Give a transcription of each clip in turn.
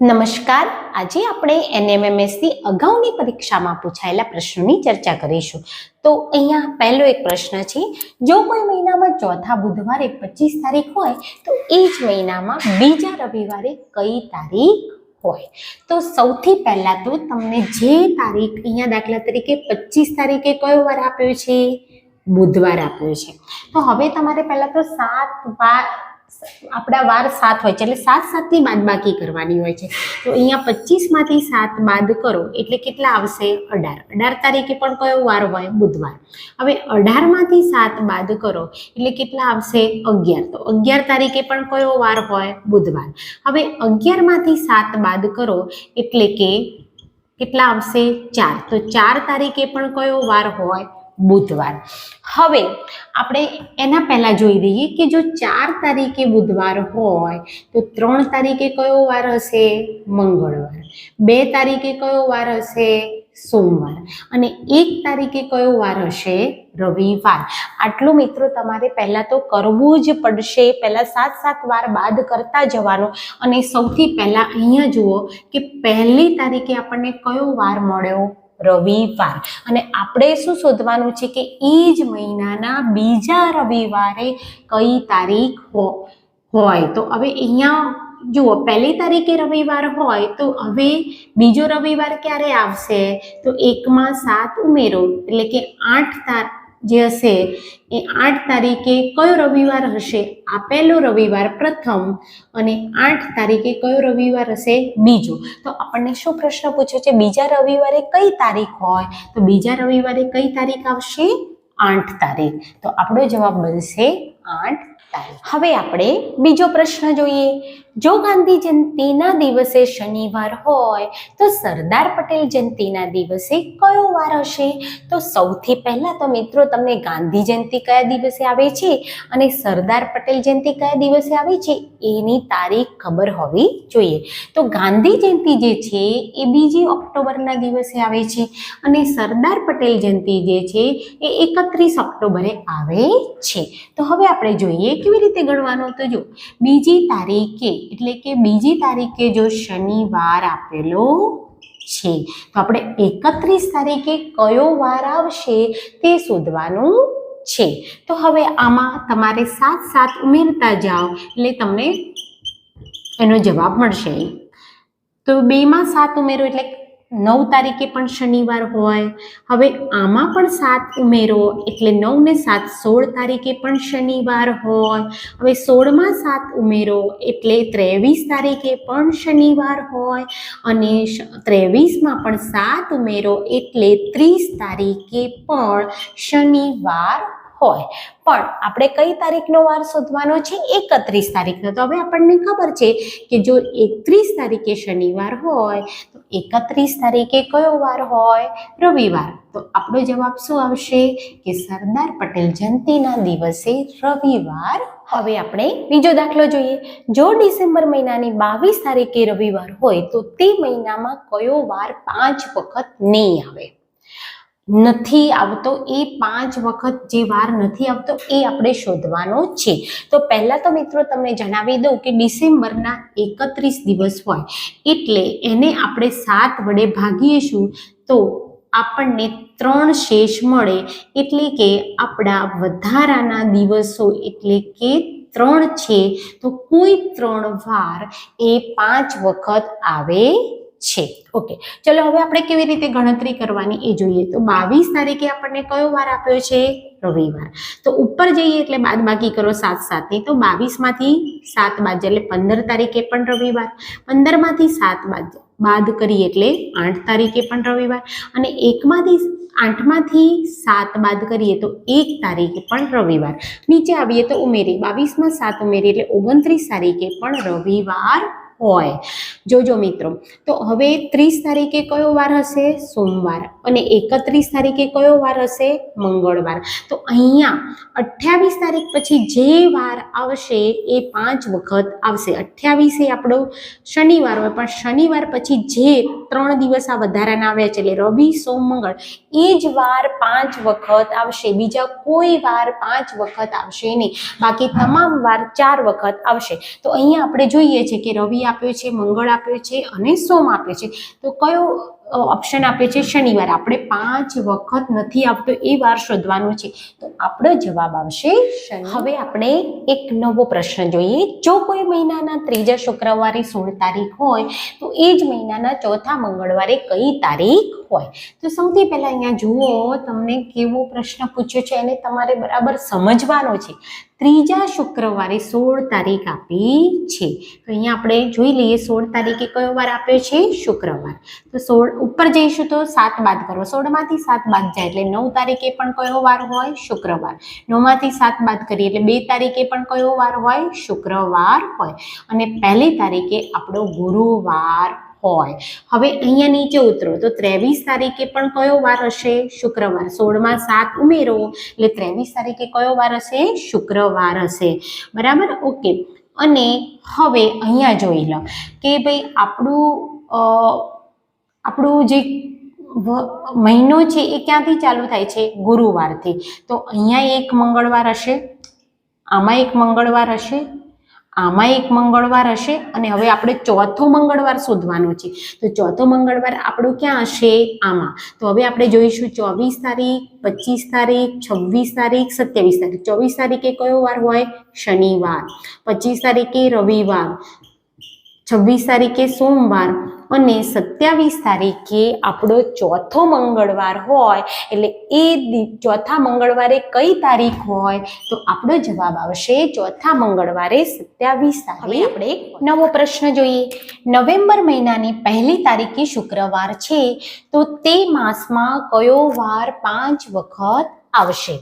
નમસ્કાર. આજે આપણે એનએમએમએસની અગાઉની પરીક્ષામાં પૂછાયેલા પ્રશ્નોની ચર્ચા કરીશું. તો અહીંયા પહેલો એક પ્રશ્ન છે, જો કોઈ મહિનામાં ચોથા બુધવારે પચીસ તારીખ હોય, તો એ જ મહિનામાં બીજા રવિવારે કઈ તારીખ હોય? તો સૌથી પહેલાં તો તમને જે તારીખ અહીંયા દાખલા તરીકે પચીસ તારીખે કયો વાર આપ્યો છે? બુધવાર આપ્યો છે. તો હવે તમારે પહેલાં તો સાત વાર આપણા વાર સાત હોય છે, એટલે સાત સાતની બાદબાકી કરવાની હોય છે. તો અહીંયા પચીસમાંથી સાત બાદ કરો, એટલે કેટલા આવશે? અઢાર. અઢાર તારીખે પણ કયો વાર હોય? બુધવાર. હવે અઢારમાંથી સાત બાદ કરો, એટલે કેટલા આવશે? અગિયાર. તો અગિયાર તારીખે પણ કયો વાર હોય? બુધવાર. હવે અગિયારમાંથી સાત બાદ કરો, એટલે કે કેટલા આવશે? ચાર. તો ચાર તારીખે પણ કયો વાર હોય? બુધવાર. હવે આપણે એના પહેલાં જોઈ લઈએ કે જો ચાર તારીખે બુધવાર હોય, તો ત્રણ તારીખે કયો વાર હશે? મંગળવાર. બે તારીખે કયો વાર હશે? સોમવાર. અને એક તારીખે કયો વાર હશે? રવિવાર. આટલું મિત્રો તમારે પહેલાં તો કરવું જ પડશે. પહેલાં સાત સાત વાર બાદ કરતા જવાનો. અને સૌથી પહેલાં અહીંયા જુઓ કે પહેલી તારીખે આપણને કયો વાર મળ્યો? રવિવાર અને આપણે શું શોધવાનું છે કે એ જ મહિનાના બીજા રવિવારે કઈ તારીખ હોય. તો હવે અહીંયા જુઓ, પહેલી તારીખે રવિવાર હોય તો હવે બીજો રવિવાર ક્યારે આવશે? તો એકમાં સાત ઉમેરો, એટલે કે આઠ તાર જે હશે એ આઠ તારીખે કયો રવિવાર હશે? આપેલો રવિવાર પ્રથમ અને આઠ તારીખે કયો રવિવાર હશે બીજો? તો આપણને શું પ્રશ્ન પૂછ્યો છે? બીજા રવિવારે કઈ તારીખ હોય? તો બીજા રવિવારે કઈ તારીખ આવશે? આઠ તારીખ. તો આપણો જવાબ બનશે આઠ તારીખ. હવે આપણે બીજો પ્રશ્ન જોઈએ. જો ગાંધી જયંતિના દિવસે શનિવાર હોય, તો સરદાર પટેલ જયંતિના દિવસે કયો વાર હશે? તો સૌથી પહેલાં તો મિત્રો તમને ગાંધી જયંતિ કયા દિવસે આવે છે અને સરદાર પટેલ જયંતિ કયા દિવસે આવે છે એની તારીખ ખબર હોવી જોઈએ. તો ગાંધી જયંતિ જે છે એ બીજી ઓક્ટોબરના દિવસે આવે છે અને સરદાર પટેલ જયંતિ જે છે એ એકત્રીસ ઓક્ટોબરે આવે છે. તો હવે આપણે જોઈએ કેવી રીતે ગણવાનો? તો જો, બીજી તારીખે એટલે કે બીજી તારીખે જો શનિવાર આપેલો છે, તો આપણે એકત્રીસ તારીખે કયો વાર આવશે તે શોધવાનું છે. તો હવે આમાં તમારે સાત સાત ઉમેરતા જાઓ, એટલે તમને એનો જવાબ મળશે. તો બેમાં સાત ઉમેરો એટલે નવ તારીખે પણ શનિવાર હોય. હવે આમાં પણ સાત ઉમેરો, એટલે નવ ને સાત સોળ તારીખે પણ શનિવાર હોય. હવે સોળમાં સાત ઉમેરો, એટલે ત્રેવીસ તારીખે પણ શનિવાર હોય. અને ત્રેવીસમાં પણ સાત ઉમેરો, એટલે ત્રીસ તારીખે પણ શનિવાર હોય. પણ આપણે કઈ તારીખનો વાર શોધવાનો છે? એકત્રીસ તારીખનો. તો હવે આપણને ખબર છે કે જો એકત્રીસ તારીખે શનિવાર હોય, તો એકત્રીસ તારીખે કયો વાર હોય? રવિવાર. તો આપણો જવાબ શું આવશે? કે સરદાર પટેલ જયંતિના દિવસે રવિવાર. હવે આપણે બીજો દાખલો જોઈએ. જો ડિસેમ્બર મહિનાની બાવીસ તારીખે રવિવાર હોય, તો તે મહિનામાં કયો વાર પાંચ વખત નહીં આવે? નથી આવતો, એ પાંચ વખત જે વાર નથી આવતો, એ આપણે શોધવાનો છે. તો પહેલાં તો મિત્રો તમને જણાવી દઉં કે ડિસેમ્બરના એકત્રીસ દિવસ હોય, એટલે એને આપણે સાત વડે ભાગીશું, તો આપણને ત્રણ શેષ મળે, એટલે કે આપણા વધારાના દિવસો એટલે કે ત્રણ છે, તો કોઈ ત્રણ વાર એ પાંચ વખત આવે છે. ઓકે ચલો, હવે આપણે કેવી રીતે ગણતરી કરવાની એ જોઈએ. તો બાવીસ તારીખે આપણને કયો વાર આપ્યો છે? રવિવાર. તો ઉપર જઈએ એટલે બાદ બાકી કરો સાત સાતની તો બાવીસમાંથી સાત બાદ એટલે પંદર તારીખે પણ રવિવાર. પંદરમાંથી સાત બાદ બાદ કરીએ એટલે આઠ તારીખે પણ રવિવાર. અને એકમાંથી આઠમાંથી સાત બાદ કરીએ તો એક તારીખે પણ રવિવાર. નીચે આવીએ તો ઉમેરી. બાવીસમાં સાત ઉમેરી એટલે ઓગણત્રીસ તારીખે પણ રવિવાર હોય. જોજો મિત્રો, તો હવે ત્રીસ તારીખે કયો વાર હશે? સોમવાર. અને એકત્રીસ તારીખે કયો વાર હશે? મંગળવાર. તો અહીંયા અઠ્યાવીસ તારીખ પછી જે વાર આવશે એ પાંચ વખત આવશે. અઠ્યાવીસે આપણો શનિવાર હોય, પણ શનિવાર પછી જે ત્રણ દિવસ આ વધારાના આવ્યા છે, એટલે રવિ, સોમ, મંગળ, એ જ વાર પાંચ વખત આવશે. બીજા કોઈ વાર પાંચ વખત આવશે નહીં. બાકી તમામ વાર ચાર વખત આવશે. તો અહીંયા આપણે જોઈએ છે કે રવિ આપ્યો છે મંગળ આપ્યો છે અને સોમ આપ્યો છે. તો કયો ઓપ્શન આપ્યો છે? શનિવાર. આપણે પાંચ વખત નથી આપતો એ વાર શોધવાનો છે. તો આપણો જવાબ આવશે હવે આપણે એક નવો પ્રશ્ન જોઈએ. જો કોઈ મહિનાના ત્રીજા શુક્રવારે સોળ તારીખ હોય તો એ જ મહિનાના ચોથા મંગળવારે કઈ તારીખ હોય. તો સૌથી પહેલાં અહીંયા જુઓ, તમને કેવો પ્રશ્ન પૂછ્યો છે અને તમારે બરાબર સમજવાનો છે. ત્રીજા શુક્રવારે સોળ તારીખ આપી છે. તો અહીંયા આપણે જોઈ લઈએ, સોળ તારીખે કયો વાર આપ્યો છે? શુક્રવાર. તો સોળ ઉપર જઈશું તો સાત બાદ કરો. સોળમાંથી સાત બાદ જાય એટલે નવ તારીખે પણ કયો વાર હોય? શુક્રવાર. નવમાંથી સાત બાદ કરીએ એટલે બે તારીખે પણ કયો વાર હોય? શુક્રવાર હોય. અને પહેલી તારીખે આપણો ગુરુવાર હોય. હવે અહીંયા નીચે ઉતરો. તો ત્રેવીસ તારીખે પણ કયો વાર હશે? શુક્રવાર. સોળમાં સાત ઉમેરો. એટલે ત્રેવીસ તારીખે કયો વાર હશે? શુક્રવાર હશે. બરાબર? ઓકે. અને હવે અહીંયા જોઈ લો કે ભાઈ આપણું આપણું જે મહિનો છે એ ક્યાંથી ચાલુ થાય છે? ગુરુવારથી. તો અહીંયા એક મંગળવાર હશે. આમાં એક મંગળવાર હશે. આમાં એક મંગળવાર હશે અને હવે આપણે ચોથો મંગળવાર શોધવાનો છે. તો ચોથો મંગળવાર આપણો ક્યાં હશે? આમાં. તો હવે આપણે જોઈશું ચોવીસ તારીખ, પચીસ તારીખ, છવ્વીસ તારીખ, સત્યાવીસ તારીખ. ચોવીસ તારીખે કયો વાર હોય? શનિવાર. પચીસ તારીખે રવિવાર. છવ્વીસ તારીખે સોમવાર. અને સત્યાવીસ તારીખે આપણો ચોથો મંગળવાર હોય એટલે એ ચોથા મંગળવારે કઈ તારીખ હોય તો આપણો જવાબ આવશે ચોથા મંગળવારે સત્યાવીસ તારીખ. આપણે નવો પ્રશ્ન જોઈએ. નવેમ્બર મહિનાની પહેલી તારીખે શુક્રવાર છે તો તે માસમાં કયો વાર પાંચ વખત આવશે?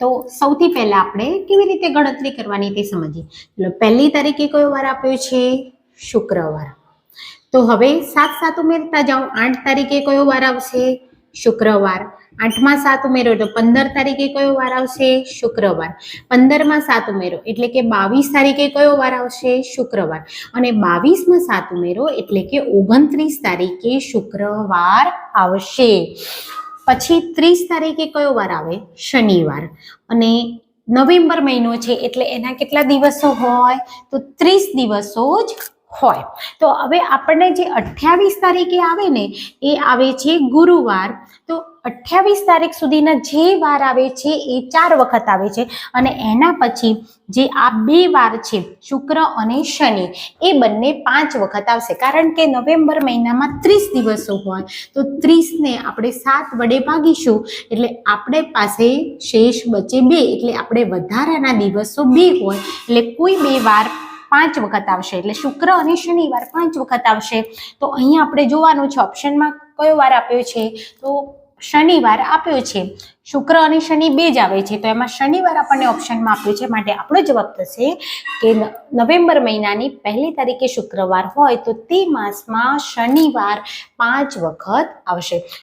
તો સૌથી પહેલા આપણે કેવી રીતે ગણતરી કરવાની તે સમજીએ. એટલે પહેલી તારીખે કયો વાર આપ્યો છે? શુક્રવાર. તો હવે સાત સાત ઉમેરતા જાઓ. આઠ તારીખે કયો વાર આવશે? શુક્રવાર. આઠમાં સાત ઉમેરો તો પંદર તારીખે કયો વાર આવશે? શુક્રવાર. પંદરમાં સાત ઉમેરો એટલે કે બાવીસ તારીખે કયો વાર આવશે? શુક્રવાર. અને બાવીસમાં સાત ઉમેરો એટલે કે ઓગણત્રીસ તારીખે શુક્રવાર આવશે. પછી ત્રીસ તારીખે કયો વાર આવે? શનિવાર. અને નવેમ્બર મહિનો છે એટલે એના કેટલા દિવસો હોય? તો ત્રીસ દિવસો જ હોય. તો હવે આપણને જે અઠ્યાવીસ તારીખે આવે ને, એ આવે છે ગુરુવાર. તો અઠ્યાવીસ તારીખ સુધીના જે વાર આવે છે, એ ચાર વખત આવે છે. અને એના પછી જે આ બે વાર છે, શુક્ર અને શનિ, એ બંને પાંચ વખત આવશે. કારણ કે નવેમ્બર મહિનામાં ત્રીસ દિવસો હોય. તો ત્રીસને આપણે સાત વડે ભાગીશું. એટલે આપણે પાસે શેષ બચે બે. એટલે આપણે વધારાના દિવસો બે હોય. એટલે કોઈ બે વાર પાંચ વખત આવશે. એટલે શુક્ર અને શનિવાર પાંચ વખત આવશે. તો અહીંયા આપણે જોવાનું છે ઓપ્શનમાં કયો વાર આપ્યો છે? તો શનિવાર આપ્યો છે. શુક્ર અને શનિ બે જ આવે છે. તો એમાં શનિવાર આપણને ઓપ્શનમાં આપ્યું છે. માટે આપણો જવાબ થશે કે નવેમ્બર મહિનાની પહેલી તારીખે શુક્રવાર હોય તો તે માસમાં શનિવાર પાંચ વખત આવશે.